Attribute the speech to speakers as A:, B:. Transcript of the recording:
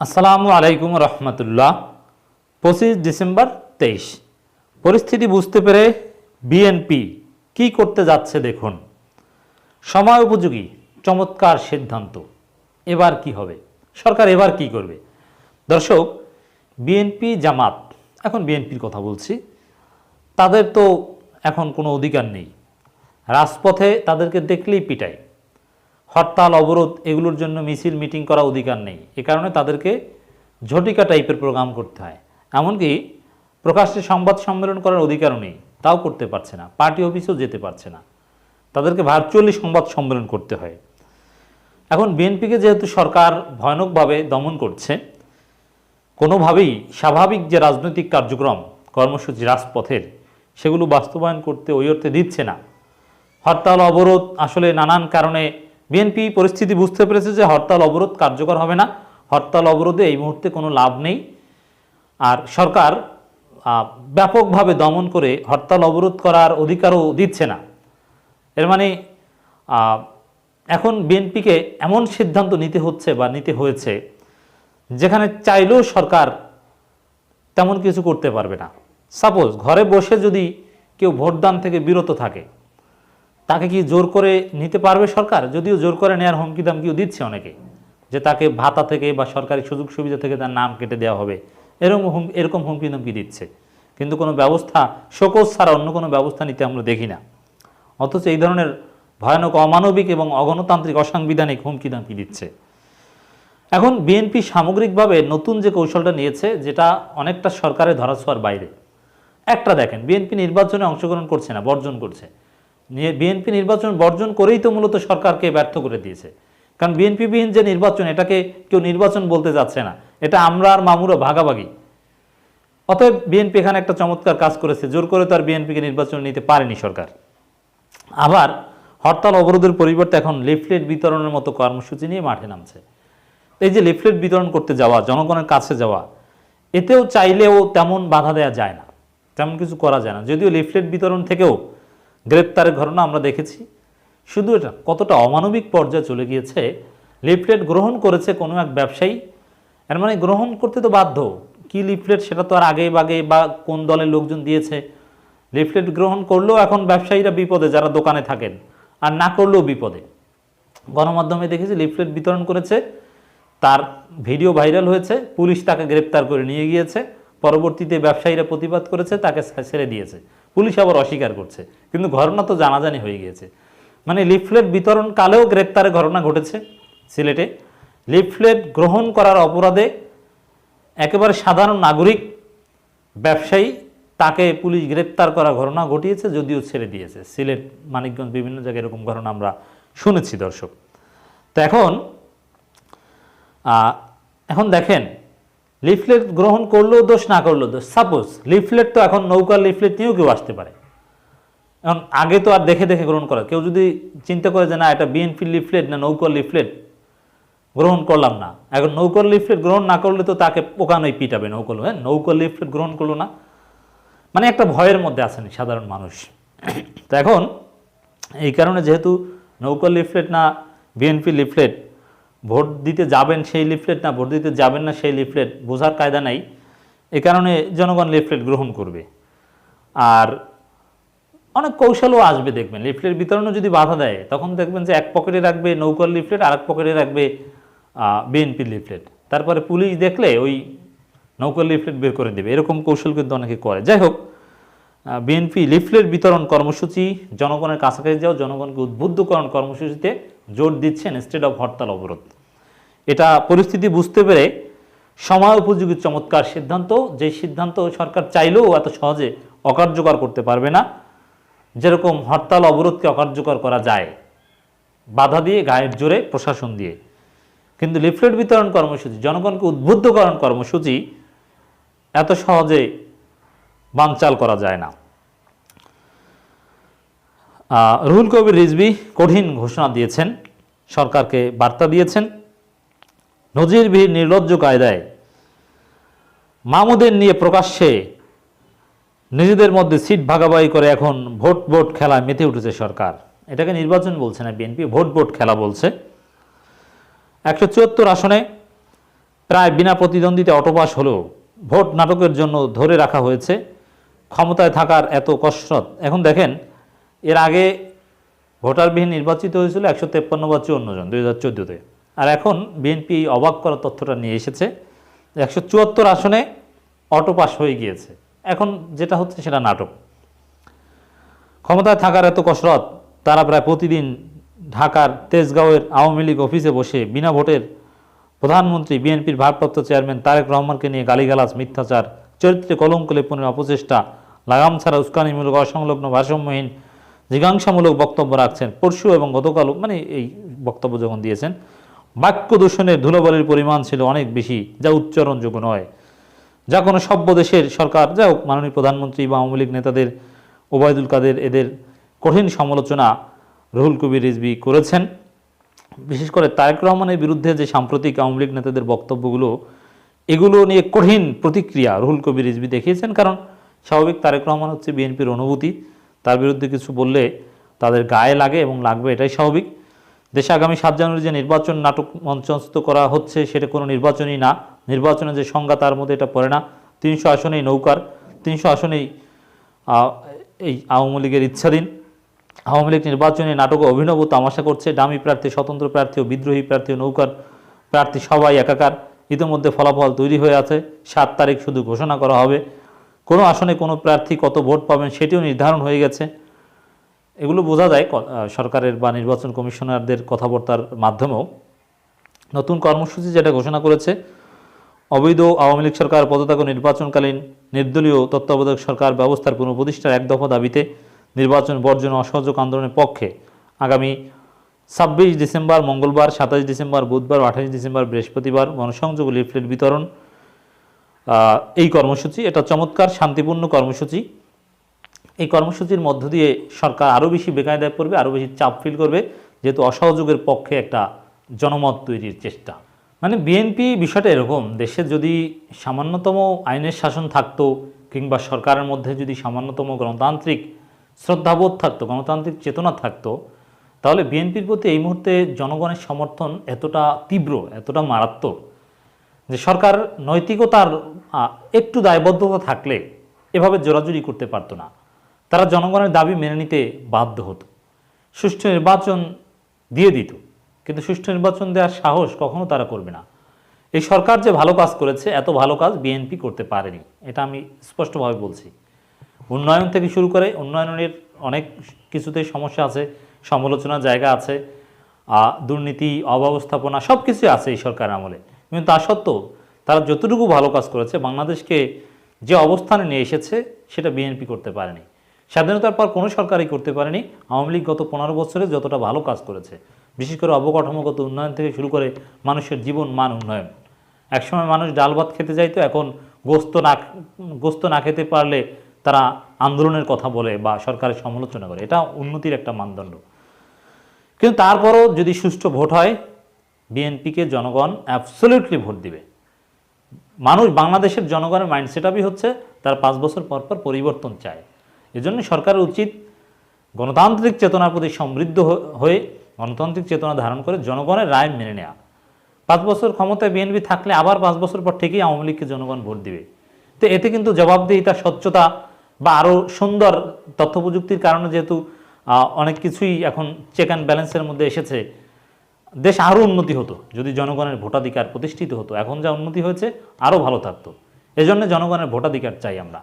A: আসসালামু আলাইকুম রহমতুল্লাহ। পঁচিশ ডিসেম্বর তেইশ। পরিস্থিতি বুঝতে পেরে বিএনপি কি করতে যাচ্ছে দেখুন। সময় উপযোগী, চমৎকার সিদ্ধান্ত। এবার কি হবে? সরকার এবার কি করবে? দর্শক, বিএনপি জামাত, এখন বিএনপির কথা বলছি, তাদের তো এখন কোনো অধিকার নেই। রাজপথে তাদেরকে দেখলেই পিটায়। হরতাল, অবরোধ এগুলোর জন্য মিছিল, মিটিং করা অধিকার নেই। এ কারণে তাদেরকে ঝটিকা টাইপের প্রোগ্রাম করতে হয়। এমনকি প্রকাশ্যে সংবাদ সম্মেলন করার অধিকারও নেই। তাও করতে পারছে না। পার্টি অফিসেও যেতে পারছে না। তাদেরকে ভার্চুয়ালি সংবাদ সম্মেলন করতে হয়। এখন বিএনপিকে যেহেতু সরকার ভয়ানকভাবে দমন করছে, কোনোভাবেই স্বাভাবিক যে রাজনৈতিক কার্যক্রম, কর্মসূচি, রাজপথের, সেগুলো বাস্তবায়ন করতে ওই অর্থে দিচ্ছে না। হরতাল, অবরোধ আসলে নানান কারণে বিএনপি পরিস্থিতি বুঝতে পেরেছে যে হরতাল অবরোধ কার্যকর হবে না। হরতাল অবরোধে এই মুহূর্তে কোনো লাভ নেই। আর সরকার ব্যাপকভাবে দমন করে হরতাল অবরোধ করার অধিকারও দিচ্ছে না। এর মানে এখন বিএনপিকে এমন সিদ্ধান্ত নিতে হচ্ছে বা নিতে হয়েছে, যেখানে চাইলেও সরকার তেমন কিছু করতে পারবে না। সাপোজ ঘরে বসে যদি কেউ ভোটদান থেকে বিরত থাকে তাকে কি জোর করে নিতে পারবে সরকার? যদিও জোর করে নেওয়ার হুমকি দামকিও দিচ্ছে অনেকে, যে তাকে ভাতা থেকে বা সরকারি সুযোগ সুবিধা থেকে তার নাম কেটে দেওয়া হবে। এরকম হুম, এরকম হুমকি দামকি দিচ্ছে। কিন্তু কোনো ব্যবস্থা, শোকজ ছাড়া অন্য কোনো ব্যবস্থা নিতে আমরা দেখি না। অথচ এই ধরনের ভয়ানক অমানবিক এবং অগণতান্ত্রিক অসাংবিধানিক হুমকি দামকি দিচ্ছে। এখন বিএনপি সামগ্রিকভাবে নতুন যে কৌশলটা নিয়েছে, যেটা অনেকটা সরকারের ধরাছোঁয়ার বাইরে। একটা দেখেন, বিএনপি নির্বাচনে অংশগ্রহণ করছে না, বর্জন করছে। বিএনপি নির্বাচন বর্জন করেই তো মূলত সরকারকে ব্যর্থ করে দিয়েছে। কারণ বিএনপিবিহীন যে নির্বাচন, এটাকে কেউ নির্বাচন বলতে যাচ্ছে না। এটা আমরা আর মামুরা ভাগাভাগি। অতএব বিএনপি এখানে একটা চমৎকার কাজ করেছে, জোর করে তো আর বিএনপিকে নির্বাচন নিতে পারেনি সরকার। আবার হরতাল অবরোধের পরিবর্তে এখন লিফলেট বিতরণের মতো কর্মসূচি নিয়ে মাঠে নামছে। এই যে লিফলেট বিতরণ করতে যাওয়া, জনগণের কাছে যাওয়া, এতেও চাইলেও তেমন বাধা দেওয়া যায় না। তেমন কিছু করা যায় না। যদিও লিফলেট বিতরণ থেকেও গ্রেপ্তারের ঘটনা আমরা দেখেছি। শুধু এটা, কতটা অমানবিক পর্যায়ে চলে গিয়েছে, লিফলেট গ্রহণ করেছে কোনো এক ব্যবসায়ী। এর মানে গ্রহণ করতে তো বাধ্য। কি লিফলেট, সেটা তো আর আগে বাগে বা কোন দলের লোকজন দিয়েছে। লিফলেট গ্রহণ করলেও এখন ব্যবসায়ীরা বিপদে, যারা দোকানে থাকেন। আর না করলেও বিপদে। গণমাধ্যমে দেখেছি লিফলেট বিতরণ করেছে, তার ভিডিও ভাইরাল হয়েছে, পুলিশ তাকে গ্রেপ্তার করে নিয়ে গিয়েছে। পরবর্তীতে ব্যবসায়ীরা প্রতিবাদ করেছে, তাকে ছেড়ে দিয়েছে। পুলিশ আবার অস্বীকার করছে। কিন্তু ঘটনা তো জানাজানি হয়ে গিয়েছে। মানে লিফলেট বিতরণ কালেও গ্রেপ্তারের ঘটনা ঘটেছে সিলেটে। লিফলেট গ্রহণ করার অপরাধে একেবারে সাধারণ নাগরিক, ব্যবসায়ী, তাকে পুলিশ গ্রেপ্তার করার ঘটনা ঘটিয়েছে, যদিও ছেড়ে দিয়েছে। সিলেট, মানিকগঞ্জ, বিভিন্ন জায়গায় এরকম ঘটনা আমরা শুনেছি, দর্শক। তো এখন এখন দেখেন লিফলেট গ্রহণ করলেও দোষ, না করলেও দোষ। সাপোজ লিফলেট তো এখন নৌকার লিফলেট নিয়েও কেউ আসতে পারে। এখন আগে তো আর দেখে দেখে গ্রহণ করা। কেউ যদি চিন্তা করে যে, না, এটা বিএনপি লিফলেট না নৌকার লিফলেট, গ্রহণ করলাম না। এখন নৌকার লিফলেট গ্রহণ না করলে তো তাকে পোকানোই পিটাবে নৌকল হ্যাঁ নৌকার লিফলেট গ্রহণ করল না। মানে একটা ভয়ের মধ্যে আছেন সাধারণ মানুষ। তো এখন এই কারণে যেহেতু নৌকা লিফলেট না বিএনপি লিফলেট ভোট দিতে যাবেন সেই লিফলেট না, ভোট দিতে যাবেন না সেই লিফলেট বোঝার কায়দা নাই। এ কারণে জনগণ লিফলেট গ্রহণ করবে। আর অনেক কৌশলও আসবে দেখবেন। লিফলেট বিতরণও যদি বাধা দেয়, তখন দেখবেন যে এক পকেটে রাখবে নৌকার লিফলেট আর এক পকেটে রাখবে বিএনপি লিফলেট। তারপরে পুলিশ দেখলে ওই নৌকার লিফলেট বের করে দেবে। এরকম কৌশল কিন্তু অনেকে করে। যাই হোক বিএনপি লিফলেট বিতরণ কর্মসূচি, জনগণের কাছাকাছি যাও, জনগণকে উদ্বুদ্ধকরণ কর্মসূচিতে জোর দিচ্ছেন স্টেট অফ হরতাল অবরোধ। এটা পরিস্থিতি বুঝতে পেরে সময় উপযোগী চমৎকার সিদ্ধান্ত, যে সিদ্ধান্ত সরকার চাইলেও এত সহজে অকার্যকর করতে পারবে না। যেরকম হরতাল অবরোধকে অকার্যকর করা যায়, বাধা দিয়ে গায়ের জোরে প্রশাসন দিয়ে। কিন্তু লিফলেট বিতরণ কর্মসূচি, জনগণকে উদ্বুদ্ধকরণ কর্মসূচি এত সহজে বানচাল করা যায় না। রুহুল কবির রিজভি কঠিন ঘোষণা দিয়েছেন, সরকারকে বার্তা দিয়েছেন। নজিরবিহীন নির্লজ্জ কায়দায় মামুদের নিয়ে প্রকাশ্যে নিজেদের মধ্যে সিট ভাগাভাগি করে এখন ভোট ভোট খেলায় মেতে উঠেছে সরকার। এটাকে নির্বাচন বলছে না বিএনপি, ভোট ভোট খেলা বলছে। একশো চুয়াত্তর আসনে প্রায় বিনা প্রতিদ্বন্দ্বিতা অটোপাস হলেও ভোট নাটকের জন্য ধরে রাখা হয়েছে। ক্ষমতায় থাকার এত কসরত। এখন দেখেন এর আগে ভোটারবিহীন নির্বাচিত হয়েছিল একশো তেপ্পান্ন বা চুয়ান্ন জন দুই হাজার চোদ্দোতে। আর এখন বিএনপি এই অবাক করা তথ্যটা নিয়ে এসেছে, একশো চুয়াত্তর আসনে অটো পাস হয়ে গিয়েছে। এখন যেটা হচ্ছে সেটা নাটক। ক্ষমতায় থাকার এত কসরত, তারা প্রায় প্রতিদিন ঢাকার তেজগাঁওয়ের আওয়ামী লীগ অফিসে বসে বিনা ভোটের প্রধানমন্ত্রী, বিএনপির ভারপ্রাপ্ত চেয়ারম্যান তারেক রহমানকে নিয়ে গালিগালাজ, মিথ্যাচার, চরিত্রে কলঙ্ক লেপনের অপচেষ্টা, লাগাম ছাড়া উস্কানিমূলক, অসংলগ্ন, ভারসাম্যহীন জিজ্ঞাসামূলক বক্তব্য রাখছেন। পরশু এবং গতকালও মানে এই বক্তব্য যখন দিয়েছেন, বাক্য দূষণের ধুলোবালির পরিমাণ ছিল অনেক বেশি, যা উচ্চারণযোগ্য নয়। যা কোনো সভ্য দেশের সরকার, যা হোক মাননীয় প্রধানমন্ত্রী বা আওয়ামী লীগ নেতাদের, ওবায়দুল কাদের, এদের কঠিন সমালোচনা রুহুল কবির রিজবি করেছেন। বিশেষ করে তারেক রহমানের বিরুদ্ধে যে সাম্প্রতিক আওয়ামী লীগ নেতাদের বক্তব্যগুলো, এগুলো নিয়ে কঠিন প্রতিক্রিয়া রুহুল কবির রিজভি দেখিয়েছেন, কারণ স্বাভাবিক তারেক রহমান হচ্ছে বিএনপির অনুভূতি। তার বিরুদ্ধে কিছু বললে তাদের গায়ে লাগে এবং লাগবে, এটাই স্বাভাবিক। দেশে আগামী সাত জানুয়ারি যে নির্বাচন নাটক মঞ্চস্থ করা হচ্ছে, সেটা কোনো নির্বাচনই না। নির্বাচনের যে সংজ্ঞা, তার মধ্যে এটা পড়ে না। তিনশো আসনেই নৌকার, তিনশো আসনেই এই আওয়ামী লীগের ইচ্ছাধীন। আওয়ামী লীগ নির্বাচনে নাটকে অভিনব তামাশা করছে। ডামি প্রার্থী, স্বতন্ত্র প্রার্থী ও বিদ্রোহী প্রার্থী নৌকার প্রার্থী সবাই একাকার। ইতিমধ্যে ফলাফল তৈরি হয়ে আছে। সাত তারিখ শুধু ঘোষণা করা হবে। কোনো আসনে কোনো প্রার্থী কত ভোট পাবেন সেটিও নির্ধারণ হয়ে গেছে। এগুলো বোঝা যায় সরকারের বা নির্বাচন কমিশনারদের কথাবার্তার মাধ্যমেও। নতুন কর্মসূচি যেটা ঘোষণা করেছে, অবৈধ আওয়ামী লীগ সরকার পদত্যাগ নির্বাচনকালীন নির্দলীয় তত্ত্বাবধায়ক সরকার ব্যবস্থার পুনঃপ্রতিষ্ঠার এক দফা দাবিতে নির্বাচন বর্জন অসহযোগ আন্দোলনের পক্ষে আগামী ছাব্বিশ ডিসেম্বর, মঙ্গলবার, সাতাশ ডিসেম্বর, বুধবার আঠাশ ডিসেম্বর বৃহস্পতিবার গণসংযোগ লিফলেট বিতরণ এই কর্মসূচি, এটা চমৎকার, শান্তিপূর্ণ কর্মসূচি। এই কর্মসূচির মধ্য দিয়ে সরকার আরও বেশি বেকায়দায় পড়বে, আরও বেশি চাপ ফিল করবে, যেহেতু অসহযোগের পক্ষে একটা জনমত তৈরির চেষ্টা। মানে বিএনপি বিষয়টা এরকম, দেশে যদি সামান্যতম আইনের শাসন থাকতো, কিংবা সরকারের মধ্যে যদি সামান্যতম গণতান্ত্রিক শ্রদ্ধাবোধ থাকতো, গণতান্ত্রিক চেতনা থাকতো, তাহলে বিএনপির প্রতি এই মুহূর্তে জনগণের সমর্থন এতটা তীব্র, এতটা মারাত্মক যে সরকার নৈতিকতার একটু দায়বদ্ধতা থাকলে এভাবে জোরাজুরি করতে পারতো না। তারা জনগণের দাবি মেনে নিতে বাধ্য হতো। সুষ্ঠু নির্বাচন দিয়ে দিত। কিন্তু সুষ্ঠু নির্বাচন দেওয়ার সাহস কখনো তারা করবে না। এই সরকার যে ভালো কাজ করেছে, এত ভালো কাজ বিএনপি করতে পারেনি। এটা আমি স্পষ্টভাবে বলছি। উন্নয়ন থেকে শুরু করে উন্নয়নের অনেক কিছুতেই সমস্যা আছে, সমালোচনার জায়গা আছে দুর্নীতি, অব্যবস্থাপনা সব কিছুই আছে এই সরকার আমলে। কিন্তু তা সত্ত্বেও তারা যতটুকু ভালো কাজ করেছে, বাংলাদেশকে যে অবস্থানে নিয়ে এসেছে সেটা বিএনপি করতে পারেনি। স্বাধীনতার পর কোনো সরকারই করতে পারেনি। আওয়ামী লীগ গত পনেরো বছরে যতটা ভালো কাজ করেছে, বিশেষ করে অবকাঠামোগত উন্নয়ন থেকে শুরু করে মানুষের জীবন মান উন্নয়ন। একসময় মানুষ ডাল ভাত খেতে যাইতো, এখন গোস্ত না গোস্ত না খেতে পারলে তারা আন্দোলনের কথা বলে বা সরকারের সমালোচনা করে। এটা উন্নতির একটা মানদণ্ড। কিন্তু তারপরও যদি সুষ্ঠু ভোট হয় বিএনপিকে জনগণ অ্যাবসলিউটলি ভোট দিবে। মানুষ বাংলাদেশের জনগণের মাইন্ডসেট আপই হচ্ছে, তার পাঁচ বছর পর পর পরিবর্তন চায়। এজন্য সরকারের উচিত গণতান্ত্রিক চেতনার প্রতি সমৃদ্ধ হয়ে গণতান্ত্রিক চেতনা ধারণ করে জনগণের রায় মেনে নেওয়া পাঁচ বছর ক্ষমতায় বিএনপি থাকলে আবার পাঁচ বছর পর থেকেই আওয়ামী লীগকে জনগণ ভোট দিবে। তো এতে কিন্তু জবাবদিহিতা, স্বচ্ছতা বা আরও সুন্দর তথ্য প্রযুক্তির কারণে যেহেতু অনেক কিছুই এখন চেক অ্যান্ড ব্যালেন্সের মধ্যে এসেছে দেশ আরও উন্নতি হতো, যদি জনগণের ভোটাধিকার প্রতিষ্ঠিত হতো। এখন যা উন্নতি হয়েছে আরও ভালো থাকতো। এজন্য জনগণের ভোটাধিকার চাই আমরা।